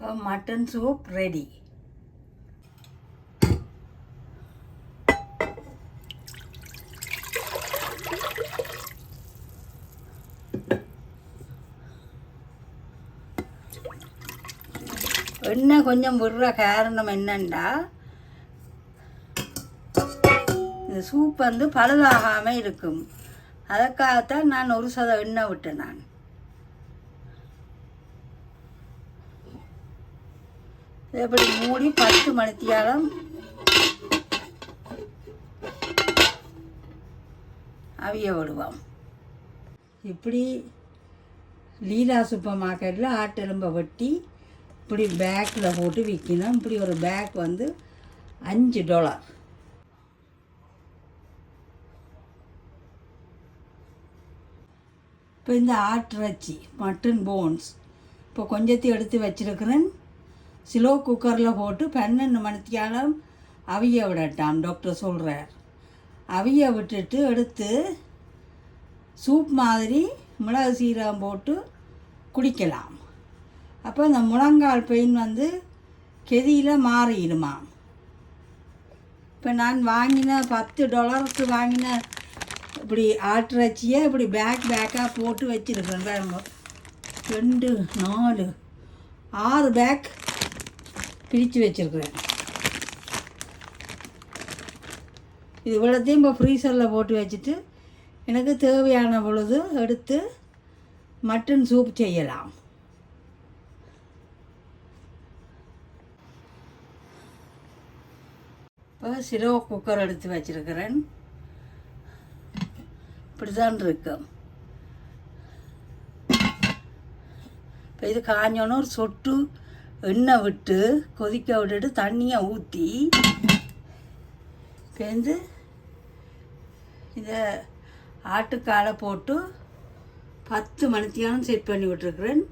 இப்போ mutton soup ready எண்ணெய் கொஞ்சம் விடுற காரணம் என்னண்டா? இந்த சூப் வந்து பழுதாகாமல் இருக்கும். அதற்காகத்தான் நான் ஒரு சத எண்ணெய் விட்டேன் நான். இப்படி மூடி பத்து மணித்தியாலம் அவிய விடுவோம். இப்படி லீலா சூப்பர் மார்க்கெட்டில் ஆட்டெலும்பை வெட்டி இப்படி பேக்கில் போட்டு விற்கணும். இப்படி ஒரு பேக் வந்து அஞ்சு டாலர். இப்போ இந்த ஆட்டிறைச்சி மட்டன் போன்ஸ் இப்போ கொஞ்சத்தையும் எடுத்து வச்சிருக்கிறேன். ஸ்லோ குக்கரில் போட்டு பன்னெண்டு மணித்தியாலம் அவிய விடட்டாம் டாக்டர் சொல்கிறார் அவிய விட்டுட்டு எடுத்து சூப் மாதிரி மிளகு சீரகம் போட்டு குடிக்கலாம். அப்போ இந்த முழங்கால் பெயின் வந்து கெதியில் மாறிடுமா இப்போ நான் வாங்கின பத்து டாலருக்கு வாங்கின இப்படி ஆட்டிறைச்சியை இப்படி பேக் பேக்காக போட்டு வச்சுருக்கேன் ரெண்டு நாலு ஆறு பேக் பிரித்து வச்சுருக்குறேன். இது இவ்வளோத்தையும் இப்போ ஃப்ரீசரில் போட்டு வச்சுட்டு எனக்கு தேவையான பொழுது எடுத்து மட்டன் சூப் செய்யலாம். இப்போ சிலோ குக்கர் எடுத்து வச்சுருக்கிறேன். இப்படி தான் இருக்கும் இப்போ இது காஞ்சோன்னு ஒரு சொட்டு எண்ணெய் விட்டு கொதிக்க விட்டுட்டு தண்ணியை ஊற்றி பேந்து இதை ஆட்டுக்காலை போட்டு பத்து மணித்தியானம் செட் பண்ணி விட்டுருக்குறேன்.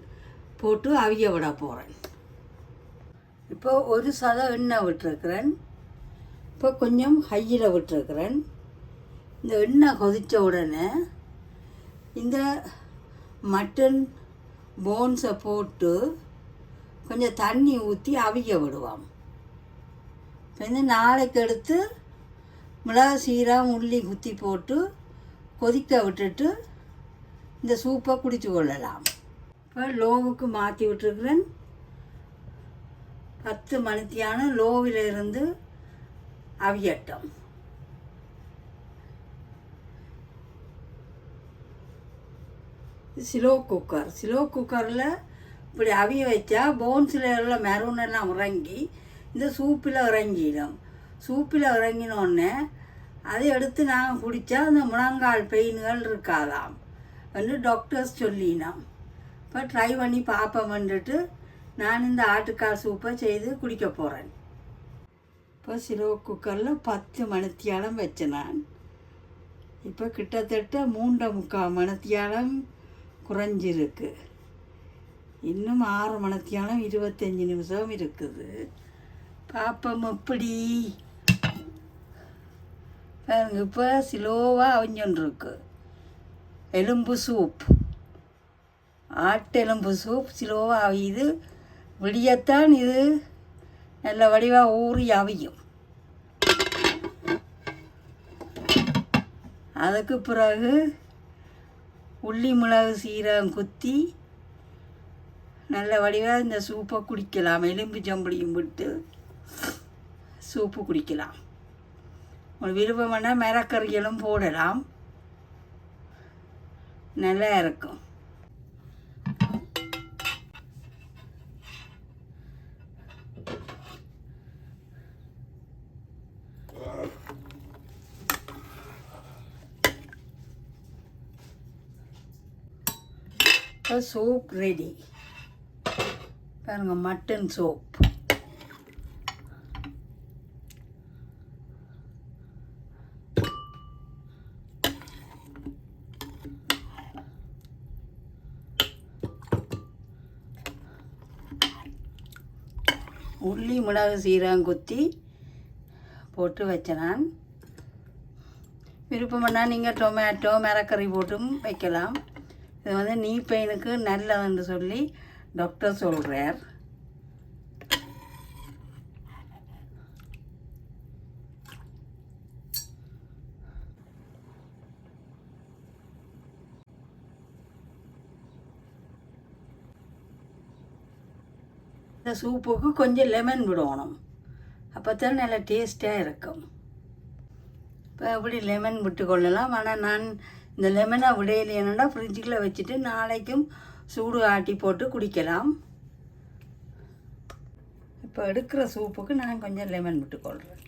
போட்டு அவிய விட போகிறேன் இப்போ ஒரு சதம் எண்ணெய் விட்டுருக்குறேன். இப்போ கொஞ்சம் ஹையில் விட்டுருக்குறேன். இந்த எண்ணெய் கொதித்த உடனே இந்த மட்டன் போன்ஸை போட்டு கொஞ்சம் தண்ணி ஊற்றி அவிய விடுவோம். வந்து நாளைக்கு எடுத்து மிளகா சீரகம் உள்ளி குத்தி போட்டு கொதிக்க விட்டுட்டு இந்த சூப்பை குடித்து கொள்ளலாம். இப்போ லோவுக்கு மாற்றி விட்டுருக்குறேன். பத்து மணித்தியான லோவில் இருந்து அவியட்டும். ஸ்லோ குக்கர் ஸ்லோ குக்கரில் இப்படி அவிய வச்சா போன்ஸில் உள்ள மெரூன் எல்லாம் இந்த சூப்பில் உறங்கிடும் சூப்பில் உறங்கினோடனே அதை எடுத்து நாங்கள் குடித்தா அந்த முழங்கால் பெயின்கள் இருக்காதாம் என்று டாக்டர்ஸ் சொல்லினோம். இப்போ ட்ரை பண்ணி பார்ப்போம்ன்ட்டு நான் இந்த ஆட்டுக்கால் சூப்பை செய்து குடிக்க போகிறேன் இப்போ சிலோ குக்கரில் பத்து மணித்தியாலம் வச்சேன் நான். இப்போ கிட்டத்தட்ட மூண்டை முக்கால் மணித்தியாலம் குறைஞ்சிருக்கு. இன்னும் ஆறு மணித்தியாலம் இருபத்தஞ்சி நிமிஷம் இருக்குது. பாப்பம் எப்படி? பாருங்க இப்போ ஸ்லோவாக அவிஞ்சொன்றிருக்கு எலும்பு சூப். ஆட்டெலும்பு சூப் ஸ்லோவாக அவியுது. விடியத்தான் இது நல்ல வடிவாக ஊறி அவியும். அதுக்கு பிறகு உள்ளி மிளகு சீரகம் குத்தி நல்ல வடிவாக இந்த சூப்பை குடிக்கலாம். எலும்பு ஜம்பளியும் விட்டு சூப்பு குடிக்கலாம். உங்களுக்கு விருப்பம்னா மிரக்கறிகளும் போடலாம். நல்லா இருக்கும். சூப் ரெடி பாருங்க மட்டன் சோப் உள்ளி மிளகு சீரகம் குத்தி போட்டு வச்சேன் நான். விருப்பம்னா நீங்கள் டொமேட்டோ மரக்கறி போட்டும் வைக்கலாம். இது வந்து நீ பெயினுக்கு நல்லதுன்னு சொல்லி டாக்டர் சொல்கிறார் இந்த சூப்புக்கு கொஞ்சம் லெமன் விடணும். அப்போ நல்லா டேஸ்ட்டாக இருக்கும். இப்போ எப்படி லெமன் விட்டு கொள்ளலாம். ஆனால் நான் இந்த லெமனை விடையில என்னடா ஃப்ரிட்ஜுக்குள்ளே வச்சுட்டு நாளைக்கும் சூடு ஆட்டி போட்டு குடிக்கலாம். இப்போ எடுக்கிற சூப்புக்கு நான் கொஞ்சம் லெமன் விட்டுக்கொள்கிறேன்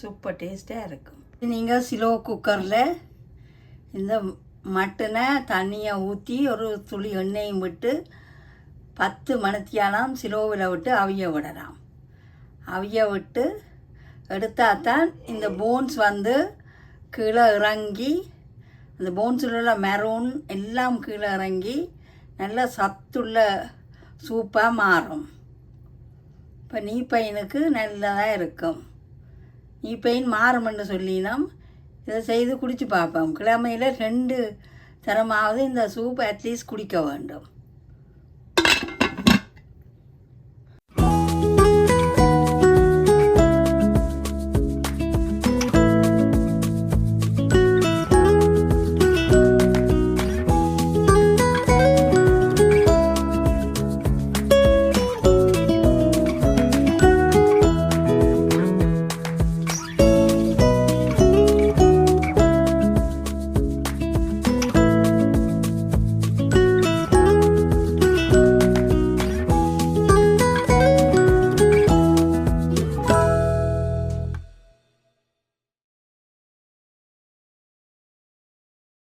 சூப்பர் டேஸ்ட்டாக இருக்கும். நீங்கள் சிலோ குக்கரில் இந்த மட்டனை தண்ணியை ஊற்றி ஒரு துளி எண்ணெயும் விட்டு பத்து மணத்தியாலாம் சிலோவில் விட்டு அவிய விடலாம். அவிய விட்டு எடுத்தால் தான் இந்த போன்ஸ் வந்து கீழே இறங்கி அந்த போன்ஸில் உள்ள மெரூன் எல்லாம் கீழே இறங்கி நல்ல சத்துள்ள சூப்பாக மாறும். இப்போ நீ பையனுக்கு நல்லதாக இருக்கும். நீ பையன் மாறும்னு சொல்லினோம். இதை செய்து குடித்து பார்ப்போம். கிழமையில் ரெண்டு தரமாவது இந்த சூப் அட்லீஸ்ட் குடிக்க வேண்டும்.